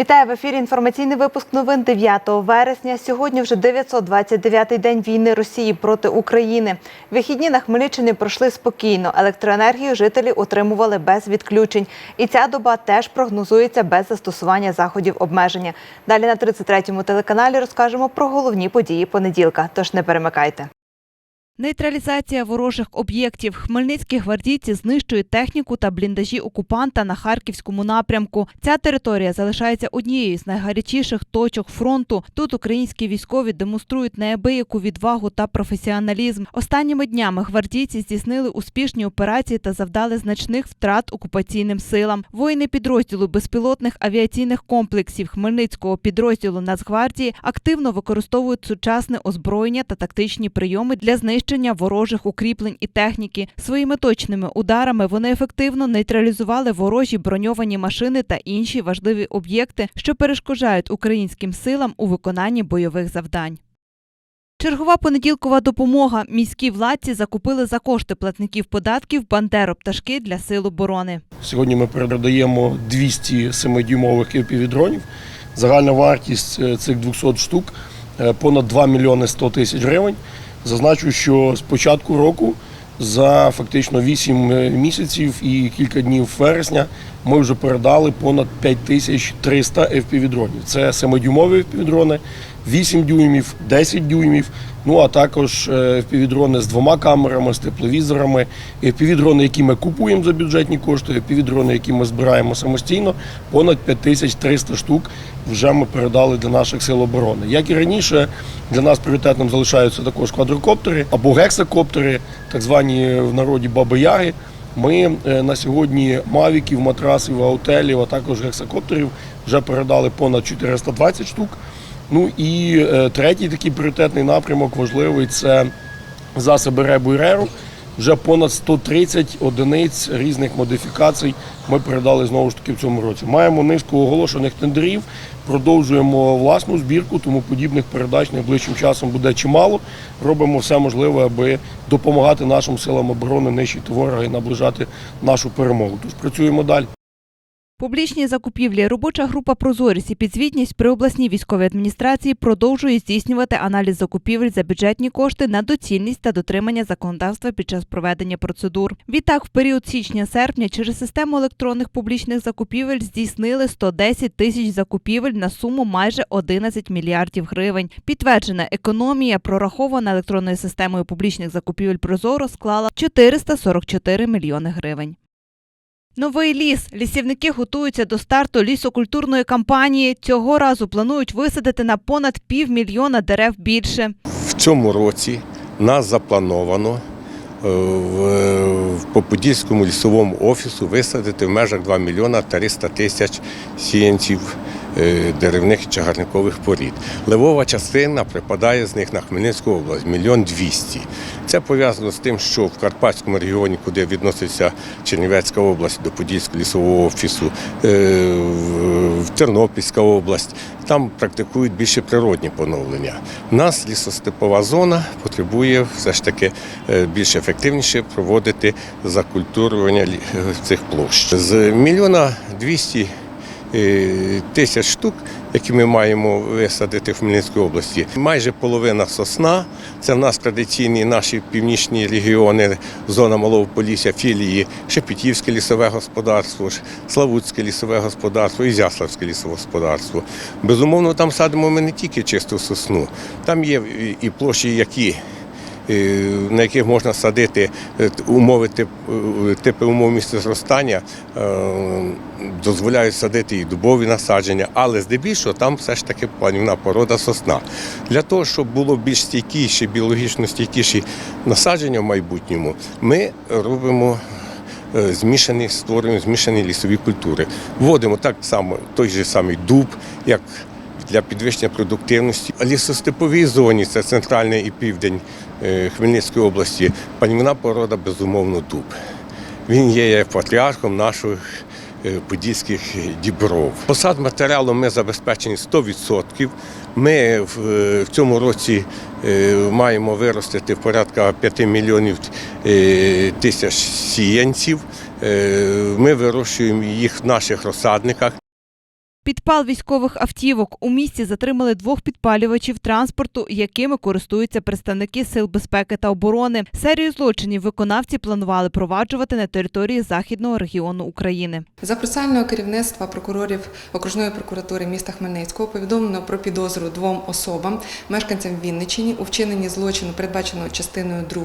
Вітаю в ефірі. Інформаційний випуск новин 9 вересня. Сьогодні вже 929-й день війни Росії проти України. Вихідні на Хмельниччині пройшли спокійно. Електроенергію жителі отримували без відключень. І ця доба теж прогнозується без застосування заходів обмеження. Далі на 33-му телеканалі розкажемо про головні події понеділка. Тож не перемикайте. Нейтралізація ворожих об'єктів. Хмельницькі гвардійці знищують техніку та бліндажі окупанта на харківському напрямку. Ця територія залишається однією з найгарячіших точок фронту. Тут українські військові демонструють неабияку відвагу та професіоналізм. Останніми днями гвардійці здійснили успішні операції та завдали значних втрат окупаційним силам. Воїни підрозділу безпілотних авіаційних комплексів Хмельницького підрозділу Нацгвардії активно використовують сучасне озброєння та тактичні прийоми для знищення ворожих укріплень і техніки. Своїми точними ударами вони ефективно нейтралізували ворожі броньовані машини та інші важливі об'єкти, що перешкоджають українським силам у виконанні бойових завдань. Чергова понеділкова допомога. Міські владці закупили за кошти платників податків бандеропташки для сил оборони. Сьогодні ми передаємо 200 7-дюймових FPV-дронів. Загальна вартість е, цих 200 штук е, понад 2 мільйони 100 тисяч гривень. Зазначу, що з початку року за фактично 8 місяців і кілька днів вересня ми вже передали понад 5300 FPV-дронів. Це 7-дюймові FPV-дрони, 8 дюймів, 10 дюймів, ну а також е, FPV-дрони з двома камерами, з тепловізорами, FPV-дрони, які ми купуємо за бюджетні кошти, FPV-дрони, які ми збираємо самостійно, понад 5300 штук вже ми передали для наших сил оборони. Як і раніше, для нас пріоритетним залишаються також квадрокоптери або гексакоптери, так звані в народі баби-яги. Ми е, на сьогодні мавіків, матрасів, аутелів, а також гексакоптерів вже передали понад 420 штук. Ну і е, третій такий пріоритетний напрямок важливий це засоби ребу і реру. Вже понад 130 одиниць різних модифікацій ми передали знову ж таки в цьому році. Маємо низку оголошених тендерів, продовжуємо власну збірку, тому подібних передач найближчим часом буде чимало. Робимо все можливе, аби допомагати нашим силам оборони нищити ворога і наближати нашу перемогу. Тож працюємо далі. Публічні закупівлі. Робоча група Прозорість і підзвітність при обласній військовій адміністрації продовжує здійснювати аналіз закупівель за бюджетні кошти на доцільність та дотримання законодавства під час проведення процедур. Відтак, в період січня-серпня через систему електронних публічних закупівель здійснили 110 тисяч закупівель на суму майже 11 мільярдів гривень. Підтверджена економія, прорахована електронною системою публічних закупівель Прозоро, склала 444 мільйони гривень. Новий ліс. Лісівники готуються до старту лісокультурної кампанії. Цього разу планують висадити на понад півмільйона дерев більше. В цьому році нас заплановано е, в, Поподільському лісовому офісу висадити в межах 2 мільйона 300 тисяч сіянців деревних і чагарникових порід. Левова частина припадає з них на Хмельницьку область мільйон 200. Це пов'язано з тим, що в Карпатському регіоні, куди відноситься Чернівецька область до Подільського лісового офісу, е, в- Тернопільська область, там практикують більше природні поновлення. У нас лісостепова зона потребує все ж таки е, більш ефективніше проводити закультурування е, цих площ. З мільйона двісті е, тисяч штук, які ми маємо висадити в Хмельницькій області. Майже половина сосна. Це в нас традиційні наші північні регіони, зона Малого Полісся, філії, Шепетівське лісове господарство, Славутське лісове господарство, Ізяславське лісове господарство. Безумовно, там садимо ми не тільки чисту сосну, там є і- площі, які е, на яких можна садити е, умови е, типи умов місцезростання, е, дозволяють садити і дубові насадження, але здебільшого там все ж таки планівна порода сосна. Для того, щоб було більш стійкіші, біологічно стійкіші насадження в майбутньому, ми робимо. е, Змішані створюємо змішані лісові культури. Вводимо так само той же самий дуб, як для підвищення продуктивності. Лісостеповій зоні це центральний і південь е, Хмельницької області. Панівна порода, безумовно, дуб. Він є патріархом наших е, подільських дібров. Посад матеріалу ми забезпечені 100%. Ми в, е, цьому році е, маємо виростити в порядка 5 мільйонів е, тисяч сіянців. Е, Ми вирощуємо їх в наших розсадниках. Підпал військових автівок у місті затримали двох підпалювачів транспорту, якими користуються представники сил безпеки та оборони. Серію злочинів виконавці планували проваджувати на території західного регіону України. За процесуального керівництва прокурорів окружної прокуратури міста Хмельницького повідомлено про підозру двом особам, мешканцям Вінниччини, у вчиненні злочину, передбаченого частиною 2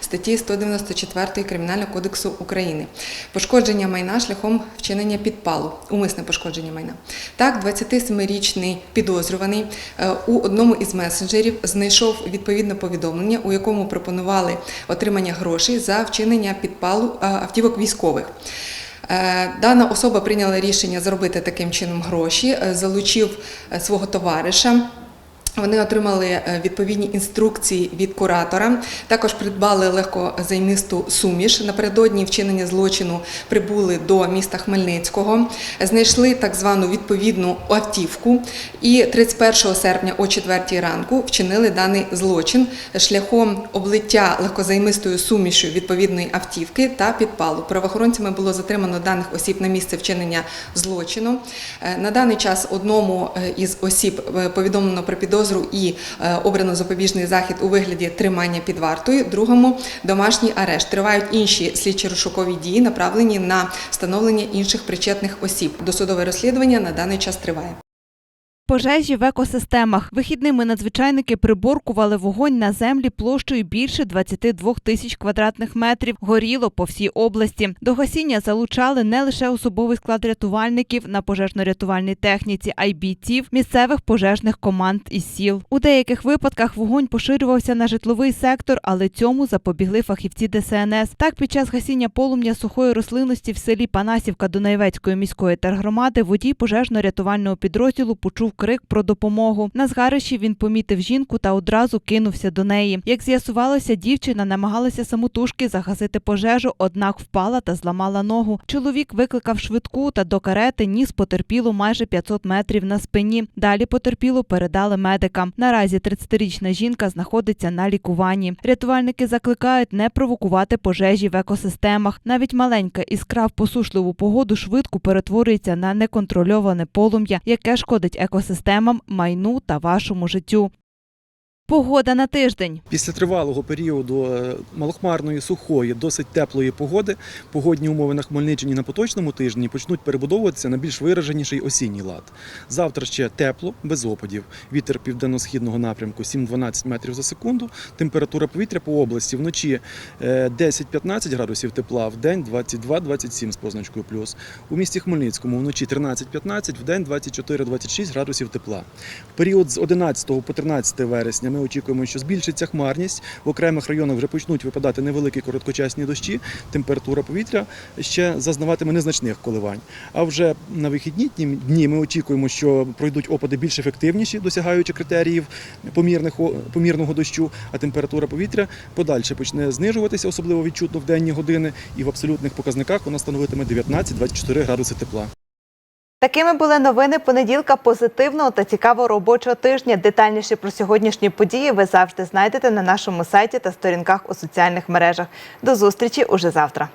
статті 194 Кримінального кодексу України. Пошкодження майна шляхом вчинення підпалу, умисне пошкодження майна. Так, 27-річний підозрюваний е, у одному із месенджерів знайшов відповідне повідомлення, у якому пропонували отримання грошей за вчинення підпалу е, автівок військових. Е, Дана особа прийняла рішення заробити таким чином гроші, залучив свого товариша. Вони отримали е, відповідні інструкції від куратора. Також придбали легкозаймисту суміш. Напередодні вчинення злочину прибули до міста Хмельницького, знайшли так звану відповідну автівку. І 31 серпня о 4 ранку вчинили даний злочин шляхом облиття легкозаймистою сумішю відповідної автівки та підпалу. Правоохоронцями було затримано даних осіб на місце вчинення злочину. Е, На даний час одному е, із осіб повідомлено про підозру і е, обрано запобіжний захід у вигляді тримання під вартою, другому домашній арешт. Тривають інші слідчі розшукові дії, направлені на встановлення інших причетних осіб. Досудове розслідування на даний час триває. Пожежі в екосистемах. Вихідними надзвичайники приборкували вогонь на землі площею більше 22 тисяч квадратних метрів. Горіло по всій області. До гасіння залучали не лише особовий склад рятувальників на пожежно-рятувальній техніці, а й бійців місцевих пожежних команд із сіл. У деяких випадках вогонь поширювався на житловий сектор, але цьому запобігли фахівці ДСНС. Так, під час гасіння полум'я сухої рослинності в селі Панасівка Дунаєвецької міської тергромади водій пожежно-рятувального підрозділу почув крик про допомогу. На згарищі він помітив жінку та одразу кинувся до неї. Як з'ясувалося, дівчина намагалася самотужки загасити пожежу, однак впала та зламала ногу. Чоловік викликав швидку та до карети ніс потерпілу майже 500 метрів на спині. Далі потерпілу передали медикам. Наразі 30-річна жінка знаходиться на лікуванні. Рятувальники закликають не провокувати пожежі в екосистемах. Навіть маленька іскра в посушливу погоду швидко перетворюється на неконтрольоване полум'я, яке шкодить екосистемам, майну та вашому життю. Погода на тиждень. Після тривалого періоду е, малохмарної, сухої, досить теплої погоди, погодні умови на Хмельниччині на поточному тижні почнуть перебудовуватися на більш вираженіший осінній лад. Завтра ще тепло, без опадів. Вітер південно-східного напрямку 7-12 метрів за секунду. Температура повітря по області вночі е, 10-15 градусів тепла, в день 22-27 з позначкою плюс. У місті Хмельницькому вночі 13-15, в день 24-26 градусів тепла. В період з 11 по 13 вересня ми очікуємо, що збільшиться хмарність. В окремих районах вже почнуть випадати невеликі короткочасні дощі. Температура повітря ще зазнаватиме незначних коливань. А вже на вихідні дні- ми очікуємо, що пройдуть опади більш ефективніші, досягаючи критеріїв помірних, помірного дощу, а температура повітря подальше почне знижуватися, особливо відчутно в денні години, і в абсолютних показниках вона становитиме 19-24 градуси тепла. Такими були новини понеділка позитивного та цікавого робочого тижня. Детальніше про сьогоднішні події ви завжди знайдете на нашому сайті та сторінках у соціальних мережах. До зустрічі уже завтра.